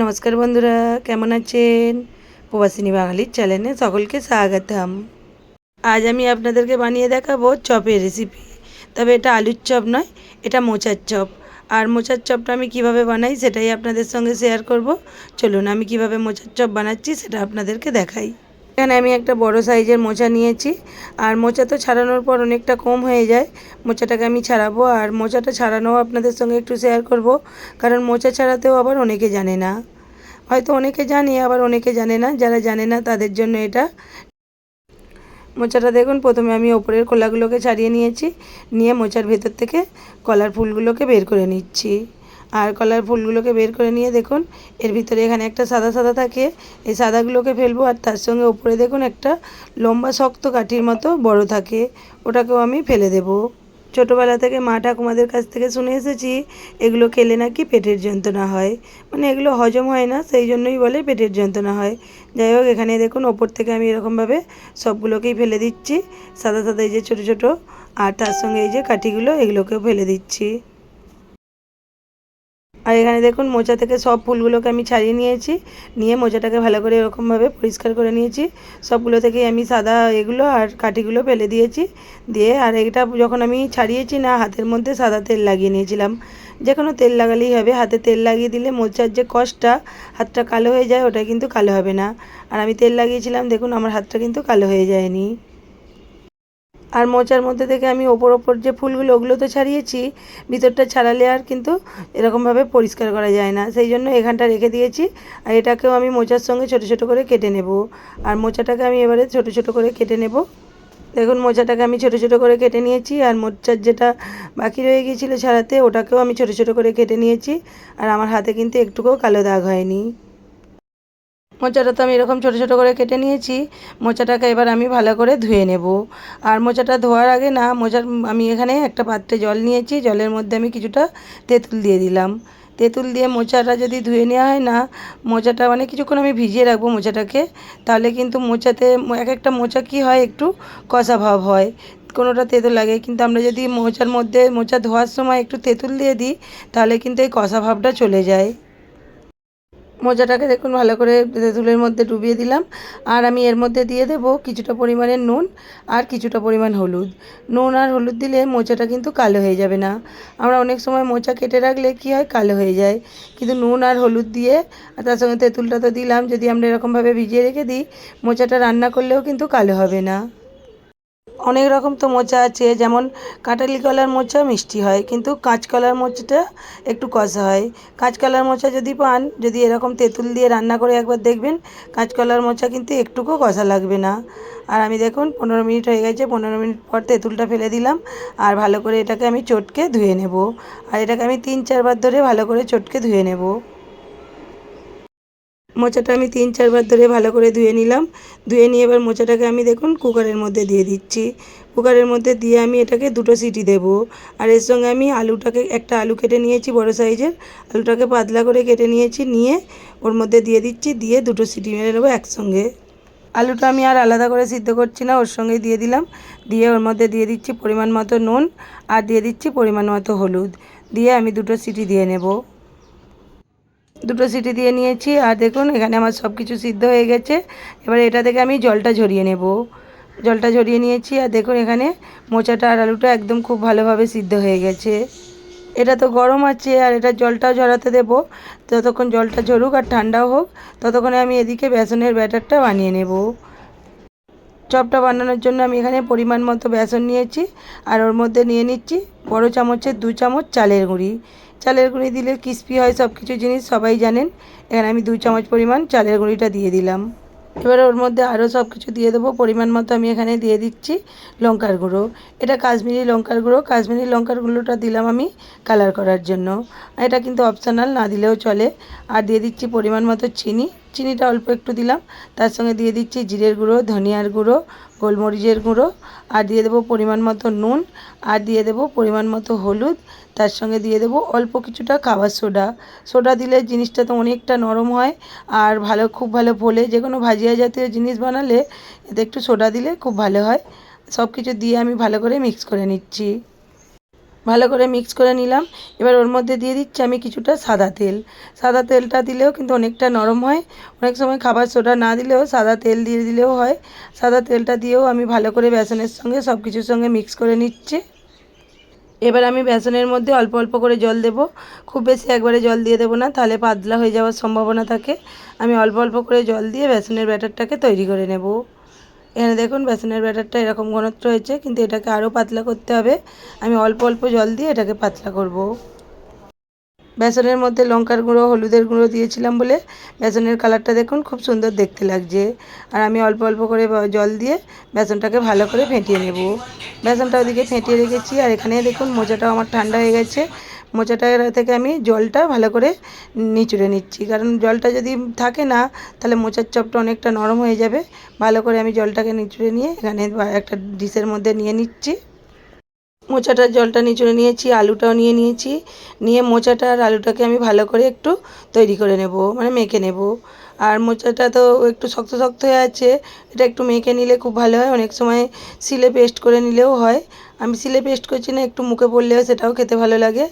নমস্কার বন্ধুরা, কেমন আছেন? প্রবাসিনী বাঙালির চ্যানেলে সকলকে স্বাগতম। আজ আমি আপনাদেরকে বানিয়ে দেখাবো চপের রেসিপি তবে এটা আলুর চপ নয়, এটা মোচার চপ। আর মোচার চপটা আমি কীভাবে বানাই সেটাই আপনাদের সঙ্গে শেয়ার করব। চলুন আমি কীভাবে মোচার চপ বানাচ্ছি সেটা আপনাদেরকে দেখাই। এখানে আমি একটা বড় সাইজের মোচা নিয়েছি। আর মোচা তো ছাড়ানোর পর অনেকটা কম হয়ে যায়। মোচাটাকে আমি ছাড়াবো। আর মোচাটা ছাড়ানোও আপনাদের সঙ্গে একটু শেয়ার করব। কারণ মোচা ছাড়াতেও আবার অনেকে জানে না। হয়তো অনেকে জানে, আবার অনেকে জানে না। যারা জানে না, তাদের জন্য এটা। মোচাটা দেখুন, প্রথমে আমি ওপরের কলাগুলোকে ছাড়িয়ে নিয়েছি। নিয়ে মোচার ভেতর থেকে কলার ফুলগুলোকে বের করে নিচ্ছি। আর কলার ফুলগুলোকে বের করে নিয়ে দেখুন, এর ভিতরে এখানে একটা সাদা সাদা থাকে। এই সাদাগুলোকে ফেলব আর তার সঙ্গে ওপরে দেখুন একটা লম্বা শক্ত কাঠির মতো বড় থাকে, ওটাকেও আমি ফেলে দেবো। ছোটোবেলা থেকে মা ঠাকুমাদের কাছ থেকে শুনে এসেছি, এগুলো খেলে নাকি পেটের যন্ত্রণা হয়। মানে এগুলো হজম হয় না, সেই জন্যই বলে পেটের যন্ত্রণা হয়। যাই হোক, এখানে দেখুন, ওপর থেকে আমি এরকমভাবে সবগুলোকেই ফেলে দিচ্ছি। সাদা সাদা এই যে ছোটো ছোটো, আর তার সঙ্গে এই যে কাঠিগুলো, এগুলোকেও ফেলে দিচ্ছি। আর এখানে দেখুন মোচা থেকে সব ফুলগুলোকে আমি ছাড়িয়ে নিয়েছি। নিয়ে মোচাটাকে ভালো করে এরকমভাবে পরিষ্কার করে নিয়েছি। সবগুলো থেকেই আমি সাদা এগুলো আর কাঠিগুলো ফেলে দিয়েছি। দিয়ে আর এটা যখন আমি ছাড়িয়েছি না, হাতের মধ্যে সাদা তেল লাগিয়ে নিয়েছিলাম। যে কোনো তেল লাগালেই হবে। হাতে তেল লাগিয়ে দিলে মোচার যে কষটা হাতটা কালো হয়ে যায়, ওটা কিন্তু কালো হবে না। আর আমি তেল লাগিয়েছিলাম, দেখুন আমার হাতটা কিন্তু কালো হয়ে যায়নি। আর মোচার মধ্যে থেকে আমি ওপর ওপর যে ফুলগুলো ওগুলো তো ছাড়িয়েছি, ভিতরটা ছাড়ালে আর কিন্তু এরকমভাবে পরিষ্কার করা যায় না। সেই জন্য এখানটা রেখে দিয়েছি আর এটাকেও আমি মোচার সঙ্গে ছোট ছোট করে কেটে নেব। আর মোচাটাকে আমি এবারে ছোট ছোট করে কেটে নেব। দেখুন, মোচাটাকে আমি ছোট ছোট করে কেটে নিয়েছি আর মোচার যেটা বাকি রয়ে গিয়েছিল ছাড়াতে, ওটাকেও আমি ছোট ছোট করে কেটে নিয়েছি। আর আমার হাতে কিন্তু একটুকুও কালো দাগ হয়নি। মোচাটা তো আমি এরকম ছোটো ছোটো করে কেটে নিয়েছি। মোচাটাকে এবার আমি ভালো করে ধুয়ে নেব। আর মোচাটা ধোয়ার আগে না, মোচার আমি এখানে একটা পাত্রে জল নিয়েছি। জলের মধ্যে আমি কিছুটা তেঁতুল দিয়ে দিলাম। তেঁতুল দিয়ে মোচাটা যদি ধুয়ে নেওয়া হয় না, মোচাটা মানে কিছুক্ষণ আমি ভিজিয়ে রাখব মোচাটাকে, তাহলে কিন্তু মোচাতে এক একটা মোচা কী হয়, একটু কষা ভাব হয়। কোনোটা তেঁতুল লাগে, কিন্তু আমরা যদি মোচার মধ্যে মোচা ধোয়ার সময় একটু তেঁতুল দিয়ে দিই, তাহলে কিন্তু এই কষা ভাবটা চলে যায়। মোজাটাকে দেখুন, ভালো করে তেঁতুলের মধ্যে ডুবিয়ে দিলাম। আর আমি এর মধ্যে দিয়ে দেব কিছুটা পরিমাণে নুন আর কিছুটা পরিমাণ হলুদ। নুন আর হলুদ দিলে মোচাটা কিন্তু কালো হয়ে যাবে না। আমরা অনেক সময় মোচা কেটে রাখলে কী হয়, কালো হয়ে যায়। কিন্তু নুন আর হলুদ দিয়ে, আর তার সঙ্গে তেঁতুলটা তো দিলাম, যদি আমরা এরকমভাবে ভিজিয়ে রেখে দিই, মোচাটা রান্না করলেও কিন্তু কালো হবে না। অনেক রকম তো মোচা আছে, যেমন কাঁঠালি কলার মোচা মিষ্টি হয়, কিন্তু কাঁচকলার মোচাটা একটু কষা হয়। কাঁচকলার মোচা যদি পান, যদি এরকম তেঁতুল দিয়ে রান্না করে একবার দেখবেন কাঁচকলার মোচা কিন্তু একটুকু কষা লাগবে না। আর আমি দেখুন, পনেরো মিনিট হয়ে গেছে, পনেরো মিনিট পর তেঁতুলটা ফেলে দিলাম, আর ভালো করে এটাকে আমি চটকে ধুয়ে নেব। আর এটাকে আমি তিন চারবার ধরে ভালো করে চটকে ধুয়ে নেব। মোচাটা আমি তিন, চারবার ধরে ভালো করে ধুয়ে নিলাম। ধুয়ে নিয়ে এবার মোচাটাকে আমি দেখুন কুকারের মধ্যে দিয়ে দিচ্ছি। কুকারের মধ্যে দিয়ে আমি এটাকে দুটো সিটি দেব। আর এর সঙ্গে আমি আলুটাকে, একটা আলু কেটে নিয়েছি বড় সাইজের। আলুটাকে পাতলা করে কেটে নিয়েছি, নিয়ে ওর মধ্যে দিয়ে দিচ্ছি, দিয়ে দুটো সিটি মেরে নেব একসঙ্গে। আলুটা আমি আর আলাদা করে সিদ্ধ করছি না, ওর সঙ্গে দিয়ে দিলাম। দিয়ে ওর মধ্যে দিয়ে দিচ্ছি পরিমাণ মতো নুন আর দিয়ে দিচ্ছি পরিমাণ মতো হলুদ। দিয়ে আমি দুটো সিটি দিয়ে নেব। দুটো সিটি দিয়ে নিয়েছি। আর দেখুন, এখানে আমার সব কিছু সিদ্ধ হয়ে গেছে। এবার এটা থেকে আমি জলটা ঝরিয়ে নেব। জলটা ঝরিয়ে নিয়েছি। আর দেখুন, এখানে মোচাটা আর আলুটা একদম খুব ভালোভাবে সিদ্ধ হয়ে গেছে। এটা তো গরম আছে, আর এটা জলটাও ঝরাতে দেবো। যতক্ষণ জলটা ঝরুক আর ঠান্ডাও হোক, ততক্ষণে আমি এদিকে বেসনের ব্যাটারটা বানিয়ে নেব। চপটা বানানোর জন্য আমি এখানে পরিমাণ মতো বেসন নিয়েছি। আর ওর মধ্যে নিয়ে নিচ্ছি বড় চামচের দু চামচ চালের গুঁড়ি। চালের গুঁড়ি দিলে ক্রিস্পি হয় সব কিছু জিনিস সবাই জানেন। এখানে আমি দু চামচ পরিমাণ চালের গুঁড়িটা দিয়ে দিলাম। এবার ওর মধ্যে আরও সব কিছু দিয়ে দেবো। পরিমাণ মতো আমি এখানে দিয়ে দিচ্ছি লঙ্কার গুঁড়ো। এটা কাশ্মীরি লঙ্কার গুঁড়ো। কাশ্মীরি লঙ্কার গুঁড়োটা দিলাম আমি কালার করার জন্য। এটা কিন্তু অপশানাল না দিলেও চলে। আর দিয়ে দিচ্ছি পরিমাণ মতো চিনি। চিনিটা অল্প একটু দিলাম। তার সঙ্গে দিয়ে দিচ্ছি জিরের গুঁড়ো, ধনিয়ার গুঁড়ো, গোলমরিচের গুঁড়ো আর দিয়ে দেবো পরিমাণ মতো নুন আর দিয়ে দেবো পরিমাণ মতো হলুদ। তার সঙ্গে দিয়ে দেবো অল্প কিছুটা খাবার সোডা। সোডা দিলে জিনিসটা তো অনেকটা নরম হয় আর ভালো, খুব ভালো ফোলে। যে কোনো ভাজিয়া জাতীয় জিনিস বানালে এতে একটু সোডা দিলে খুব ভালো হয়। সব কিছু দিয়ে আমি ভালো করে মিক্স করে নিচ্ছি। ভালো করে মিক্স করে নিলাম। এবার ওর মধ্যে দিয়ে দিচ্ছি আমি কিছুটা সাদা তেল। সাদা তেলটা দিলেও কিন্তু অনেকটা নরম হয়। অনেক সময় খাবার সোডা না দিলেও সাদা তেল দিয়ে দিলেও হয়। সাদা তেলটা দিয়েও আমি ভালো করে বেসনের সঙ্গে সব কিছুর সঙ্গে মিক্স করে নিচ্ছি। এবার আমি বেসনের মধ্যে অল্প অল্প করে জল দেব। খুব বেশি একবারে জল দিয়ে দেবো না, তাহলে পাতলা হয়ে যাওয়ার সম্ভাবনা থাকে। আমি অল্প অল্প করে জল দিয়ে বেসনের ব্যাটারটাকে তৈরি করে নেব। এখানে দেখুন, বেসনের ব্যাটারটা এরকম ঘনত্ব হয়েছে, কিন্তু এটাকে আরও পাতলা করতে হবে। আমি অল্প অল্প জল দিয়ে এটাকে পাতলা করব। বেসনের মধ্যে লঙ্কার গুঁড়ো, হলুদের গুঁড়ো দিয়েছিলাম বলে বেসনের কালারটা দেখুন খুব সুন্দর দেখতে লাগছে। আর আমি অল্প অল্প করে জল দিয়ে বেসনটাকে ভালো করে ফেটিয়ে নেব। বেসনটা ওদিকে ফেটিয়ে রেখেছি, আর এখানে দেখুন মোচাটাও আমার ঠান্ডা হয়ে গেছে। মোচাটা থেকে আমি জলটা ভালো করে নিচুড়ে নিচ্ছি। কারণ জলটা যদি থাকে না, তাহলে মোচার চপটা অনেকটা নরম হয়ে যাবে। ভালো করে আমি জলটাকে নিচুড়ে নিয়ে এখানে একটা ডিশের মধ্যে নিয়ে নিচ্ছি। মোচাটার জলটা নিচড়ে নিয়েছি, আলুটাও নিয়ে নিয়েছি। নিয়ে মোচাটা আর আলুটাকে আমি ভালো করে একটু তৈরি করে নেব মানে মেখে নেব। আর মোচাটা তো একটু শক্ত শক্ত হয়ে আছে, এটা একটু মেখে নিলে খুব ভালো হয়। অনেক সময় সিলে পেস্ট করে নিলেও হয়। আমি সিলে পেস্ট করছি না, একটু মুখে পড়লেও সেটাও খেতে ভালো লাগে।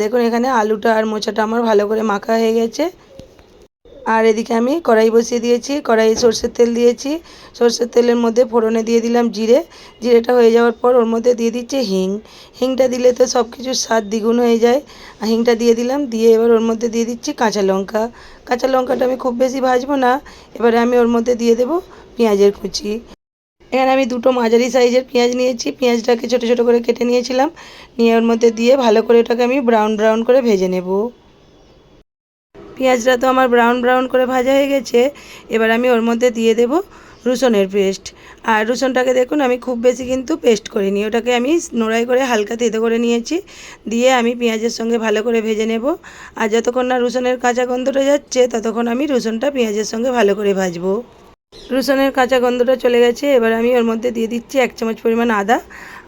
দেখুন এখানে আলুটা আর মোচাটা আমার ভালো করে মাখা হয়ে গেছে। আর এদিকে আমি কড়াই বসিয়ে দিয়েছি, কড়াইয়ে সর্ষের তেল দিয়েছি। সর্ষের তেলের মধ্যে ফোড়নে দিয়ে দিলাম জিরে। জিরেটা হয়ে যাওয়ার পর ওর মধ্যে দিয়ে দিচ্ছি হিং। হিংটা দিলে তো সব কিছুর স্বাদ দ্বিগুণ হয়ে যায়। আর হিংটা দিয়ে দিলাম, দিয়ে এবার ওর মধ্যে দিয়ে দিচ্ছি কাঁচা লঙ্কা। কাঁচা লঙ্কাটা আমি খুব বেশি ভাজবো না, এবারে আমি ওর মধ্যে দিয়ে দেবো পেঁয়াজের কুচি। এখানে আমি দুটো মাঝারি সাইজের পেঁয়াজ নিয়েছি। পেঁয়াজটাকে ছোটো ছোটো করে কেটে নিয়েছিলাম। নিয়ে ওর মধ্যে দিয়ে ভালো করে ওটাকে আমি ব্রাউন ব্রাউন করে ভেজে নেব। পেঁয়াজটা তো আমার ব্রাউন ব্রাউন করে ভাজা হয়ে গেছে। এবার আমি ওর মধ্যে দিয়ে দেব রসুনের পেস্ট। আর রসুনটাকে দেখুন, আমি খুব বেশি কিন্তু পেস্ট করিনি। ওটাকে আমি নোড়াই করে হালকা তেতে করে নিয়েছি। দিয়ে আমি পেঁয়াজের সঙ্গে ভালো করে ভেজে নেব। আর যতক্ষণ না রসুনের কাঁচা গন্ধটা যাচ্ছে, ততক্ষণ আমি রসুনটা পেঁয়াজের সঙ্গে ভালো করে ভাজবো। রসুনের কাঁচা গন্ধটা চলে গেছে। এবার আমি ওর মধ্যে দিয়ে দিচ্ছি এক চামচ পরিমাণ আদা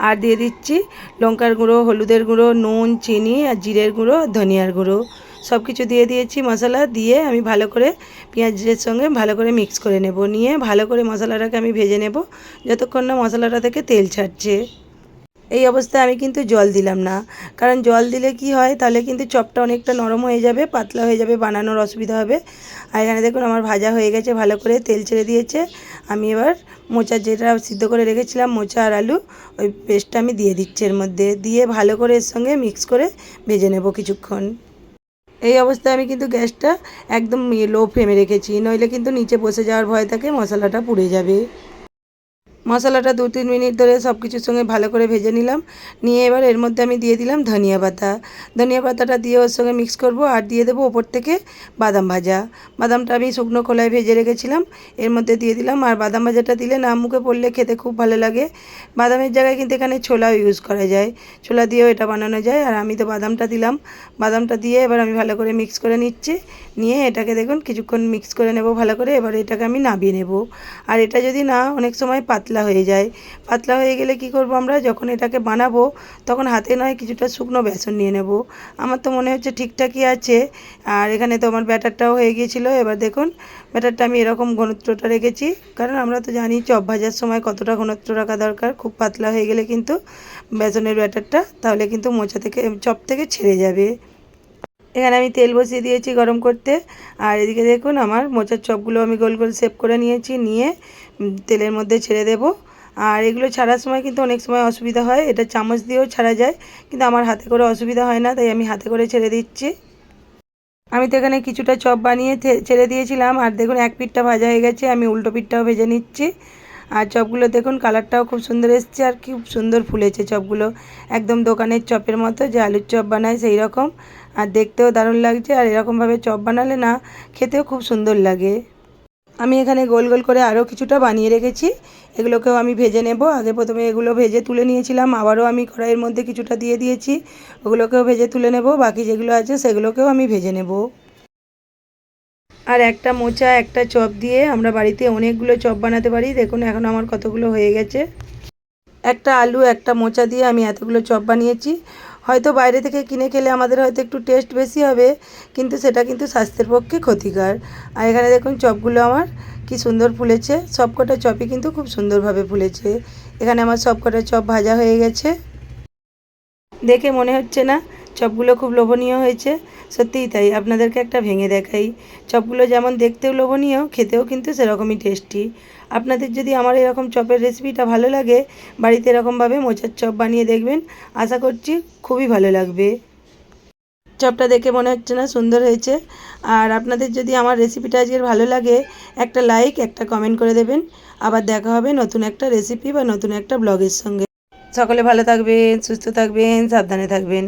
আর দিয়ে দিচ্ছি লঙ্কার গুঁড়ো, হলুদের গুঁড়ো, নুন, চিনি আর জিরের গুঁড়ো, ধনিয়ার গুঁড়ো। সব কিছু দিয়ে দিয়েছি মশলা দিয়ে আমি ভালো করে পেঁয়াজের সঙ্গে ভালো করে মিক্স করে নেব। নিয়ে ভালো করে মশলাটাকে আমি ভেজে নেব। যতক্ষণ না মশলাটা থেকে তেল ছাড়ছে। এই অবস্থায় আমি কিন্তু জল দিলাম না। কারণ জল দিলে কি হয়? তাহলে কিন্তু চপটা অনেকটা নরম হয়ে যাবে, পাতলা হয়ে যাবে, বানানোর অসুবিধা হবে। আর এখানে দেখুন আমার ভাজা হয়ে গেছে, ভালো করে তেল ছেড়ে দিয়েছে। আমি এবার মোচা যেটা সিদ্ধ করে রেখেছিলাম, মোচা আর আলু, ওই পেস্টটা আমি দিয়ে দিচ্ছি এর মধ্যে। দিয়ে ভালো করে এর সঙ্গে মিক্স করে ভেজে নেব কিছুক্ষণ। এই অবস্থায় আমি কিন্তু গ্যাসটা একদম লো ফ্লেমে রেখেছি। নইলে কিন্তু নিচে বসে যাওয়ার ভয় থাকে, মশলাটা পুড়ে যাবে। মশলাটা দু, তিন মিনিট ধরে সব কিছুর সঙ্গে ভালো করে ভেজে নিলাম। নিয়ে এবার এর মধ্যে আমি দিয়ে দিলাম ধনিয়া পাতা। ধনিয়া পাতাটা দিয়ে ওর সঙ্গে মিক্স করব আর দিয়ে দেবো ওপর থেকে বাদাম ভাজা। বাদামটা আমি শুকনো খোলায় ভেজে রেখেছিলাম। এর মধ্যে দিয়ে দিলাম আর বাদাম ভাজাটা দিলে না মুখে পড়লে খেতে খুব ভালো লাগে। বাদামের জায়গায় কিন্তু এখানে ছোলাও ইউজ করা যায়। ছোলা দিয়েও এটা বানানো যায় আর আমি তো বাদামটা দিলাম। বাদামটা দিয়ে এবার আমি ভালো করে মিক্স করে নিচ্ছি। নিয়ে এটাকে দেখুন কিছুক্ষণ মিক্স করে নেব ভালো করে। এবার এটাকে আমি নাবিয়ে নেব। আর এটা যদি না অনেক সময় পাতলা পাতলা হয়ে যায়। পাতলা হয়ে গেলে কি করব আমরা? যখন এটাকে বানাবো, তখন হাতে নয় কিছুটা শুকনো বেসন নিয়ে নেব। আমার তো মনে হচ্ছে ঠিকঠাকই আছে। আর এখানে তো আমার ব্যাটারটাও হয়ে গিয়েছিল। এবার দেখুন, ব্যাটারটা আমি এরকম ঘনত্বটা রেখেছি। কারণ আমরা তো জানি চপ ভাজার সময় কতটা ঘনত্ব রাখা দরকার। খুব পাতলা হয়ে গেলে কিন্তু বেসনের ব্যাটারটা তাহলে কিন্তু মোচা থেকে, চপ থেকে ছেড়ে যাবে। এখানে আমি তেল বসিয়ে দিয়েছি গরম করতে। আর এদিকে দেখুন, আমার মোচার চপগুলো আমি গোল গোল সেপ করে নিয়েছি। নিয়ে তেলের মধ্যে ছেড়ে দেব। আর এগুলো ছাড়ার সময় কিন্তু অনেক সময় অসুবিধা হয়। এটা চামচ দিয়েও ছাড়া যায়, কিন্তু আমার হাতে করে অসুবিধা হয় না, তাই আমি হাতে করে ছেড়ে দিচ্ছি। আমি তো এখানে কিছুটা চপ বানিয়ে ছেড়ে দিয়েছিলাম। আর দেখুন, এক পিঠটা ভাজা হয়ে গেছে, আমি উল্টো পিঠটাও ভেজে নিচ্ছি। আর চপগুলো দেখুন, কালারটাও খুব সুন্দর এসছে, আর খুব সুন্দর ফুলেছে চপগুলো। একদম দোকানের চপের মতো, যে আলুর চপ বানায় সেই রকম। আর দেখতেও দারুণ লাগছে, আর এরকমভাবে চপ বানালে না, খেতেও খুব সুন্দর লাগে। আমি এখানে গোল গোল করে আরও কিছুটা বানিয়ে রেখেছি। এগুলোকেও আমি ভেজে নেব। আগে প্রথমে এগুলো ভেজে তুলে নিয়েছিলাম। আবারও আমি কড়াইয়ের মধ্যে কিছুটা দিয়ে দিয়েছি। ওগুলোকেও ভেজে তুলে নেব। বাকি যেগুলো আছে সেগুলোকেও আমি ভেজে নেব। আর একটা মোচা, একটা চপ দিয়ে আমরা বাড়িতে অনেকগুলো চপ বানাতে পারি। দেখুন, এখন আমার কতগুলো হয়ে গেছে। একটা আলু, একটা মোচা দিয়ে আমি এতগুলো চপ বানিয়েছি। হয়তো বাইরে থেকে কিনে খেলে আমাদের হয়তো একটু টেস্ট বেশি হবে, কিন্তু সেটা কিন্তু স্বাস্থ্যের পক্ষে ক্ষতিকর। আর এখানে দেখুন চপগুলো আমার কি সুন্দর ফুলেছে। সবকটা চপই কিন্তু খুব সুন্দরভাবে ফুলেছে। এখানে আমার সবকটা চপ ভাজা হয়ে গেছে। দেখে মনে হচ্ছে না চপগুলো খুব লোভনীয় হয়েছে, সত্যিই তাই। আপনাদেরকে একটা ভেঙে দেখাই। চপগুলো যেমন দেখতেও লোভনীয়, খেতেও কিন্তু সেরকমই টেস্টি আপনাদের যদি আমার এরকম চপের রেসিপিটা ভালো লাগে, বাড়িতে এরকমভাবে মোচার চপ বানিয়ে দেখবেন। আশা করছি খুবই ভালো লাগবে। চপটা দেখে মনে হচ্ছে না সুন্দর হয়েছে। আর আপনাদের যদি আমার রেসিপিটা আজকের ভালো লাগে, একটা লাইক একটা কমেন্ট করে দেবেন। আবার দেখা হবে নতুন একটা রেসিপি বা নতুন একটা ব্লগের সঙ্গে। সকলে ভালো থাকবেন, সুস্থ থাকবেন, সাবধানে থাকবেন।